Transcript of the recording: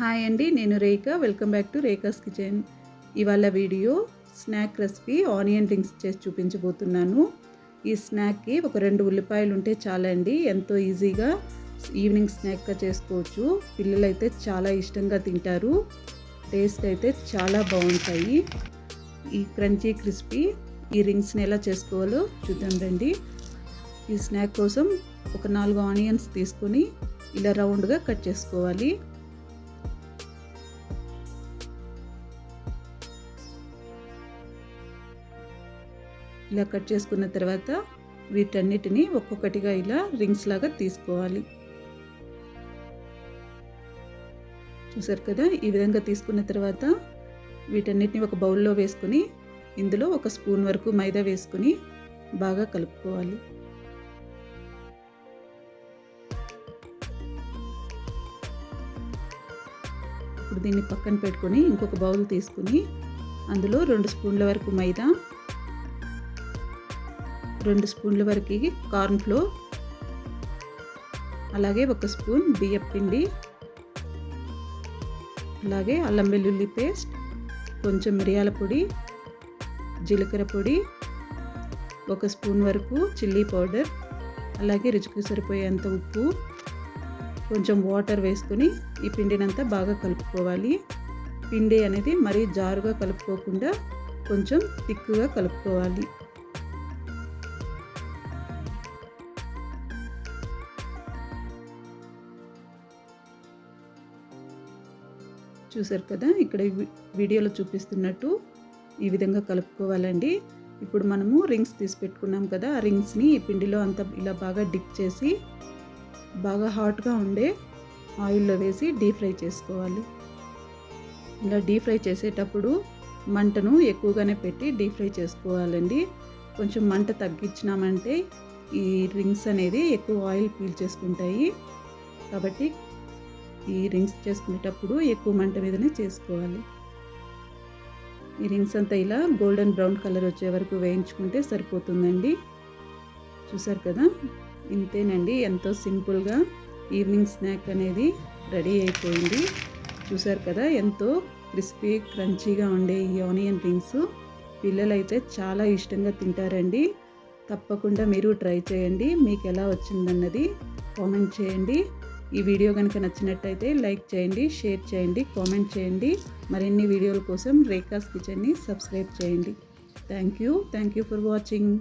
Hi అండి నేను Rekha. Welcome back to Rekha's kitchen. ఇవాళ video snack recipe onion rings చేసి చూపించబోతున్నాను. ఈ స్నాక్కి ఒక రెండు ఉల్లిపాయలు ఉంటే చాలండి. ఎంతో ఈజీగా ఈవినింగ్ స్నాక్గా చేసుకోవచ్చు. పిల్లలైతే చాలా ఇష్టంగా తింటారు. టేస్ట్ అయితే చాలా బాగుంటాయి. ఈ క్రంచీ క్రిస్పీ ఈ రింగ్స్ని ఎలా చేసుకోవాలో చూద్దాం రండి. ఈ స్నాక్ కోసం ఒక నాలుగు ఆనియన్స్ తీసుకొని ఇలా రౌండ్గా కట్ చేసుకోవాలి. ఇలా కట్ చేసుకున్న తర్వాత వీటన్నిటిని ఒక్కొక్కటిగా ఇలా రింగ్స్ లాగా తీసుకోవాలి. చూసారు కదా? ఈ విధంగా తీసుకున్న తర్వాత వీటన్నిటిని ఒక బౌల్లో వేసుకుని ఇందులో ఒక స్పూన్ వరకు మైదా వేసుకుని బాగా కలుపుకోవాలి. ఇప్పుడు దీన్ని పక్కన పెట్టుకొని ఇంకొక బౌల్ తీసుకుని అందులో రెండు స్పూన్ల వరకు మైదా రెండు స్పూన్ల వరకు కార్న్ ఫ్లోర్ అలాగే ఒక స్పూన్ బియ్యం పిండి అలాగే అల్లం వెల్లుల్లి పేస్ట్ కొంచెం మిరియాల పొడి జీలకర్ర పొడి ఒక స్పూన్ వరకు చిల్లీ పౌడర్ అలాగే రుచికి సరిపోయేంత ఉప్పు కొంచెం వాటర్ వేసుకొని ఈ పిండినంతా బాగా కలుపుకోవాలి. పిండి అనేది మరీ జారుగా కలుపుకోకుండా కొంచెం తిక్కుగా కలుపుకోవాలి. చూసారు కదా ఇక్కడ వీడియోలో చూపిస్తున్నట్టు ఈ విధంగా కలుపుకోవాలండి. ఇప్పుడు మనము రింగ్స్ తీసి పెట్టుకున్నాం కదా ఆ రింగ్స్ని ఈ పిండిలో అంతా ఇలా బాగా డిప్ చేసి బాగా హాట్గా ఉండే ఆయిల్లో వేసి డీప్ ఫ్రై చేసుకోవాలి. ఇలా డీప్ ఫ్రై చేసేటప్పుడు మంటను ఎక్కువగానే పెట్టి డీప్ ఫ్రై చేసుకోవాలండి. కొంచెం మంట తగ్గించినామంటే ఈ రింగ్స్ అనేది ఎక్కువ ఆయిల్ పీల్ చేసుకుంటాయి. కాబట్టి ఈ రింగ్స్ చేసుకునేటప్పుడు ఎక్కువ మంట మీదనే చేసుకోవాలి. ఈ రింగ్స్ అంతా ఇలా గోల్డెన్ బ్రౌన్ కలర్ వచ్చే వరకు వేయించుకుంటే సరిపోతుందండి. చూసారు కదా? ఇంతేనండి. ఎంతో సింపుల్గా ఈవినింగ్ స్నాక్ అనేది రెడీ అయిపోయింది. చూసారు కదా? ఎంతో క్రిస్పీ క్రంచీగా ఉండే ఈ ఆనియన్ రింగ్స్ పిల్లలైతే చాలా ఇష్టంగా తింటారండి. తప్పకుండా మీరు ట్రై చేయండి. మీకు ఎలా వచ్చిందన్నది కామెంట్ చేయండి. ఈ వీడియో కనుక నచ్చినట్టయితే లైక్ చేయండి షేర్ చేయండి కామెంట్ చేయండి. మరిన్ని వీడియోల కోసం రేఖాస్ కిచెన్ని సబ్స్క్రైబ్ చేయండి. Thank you. Thank you for watching.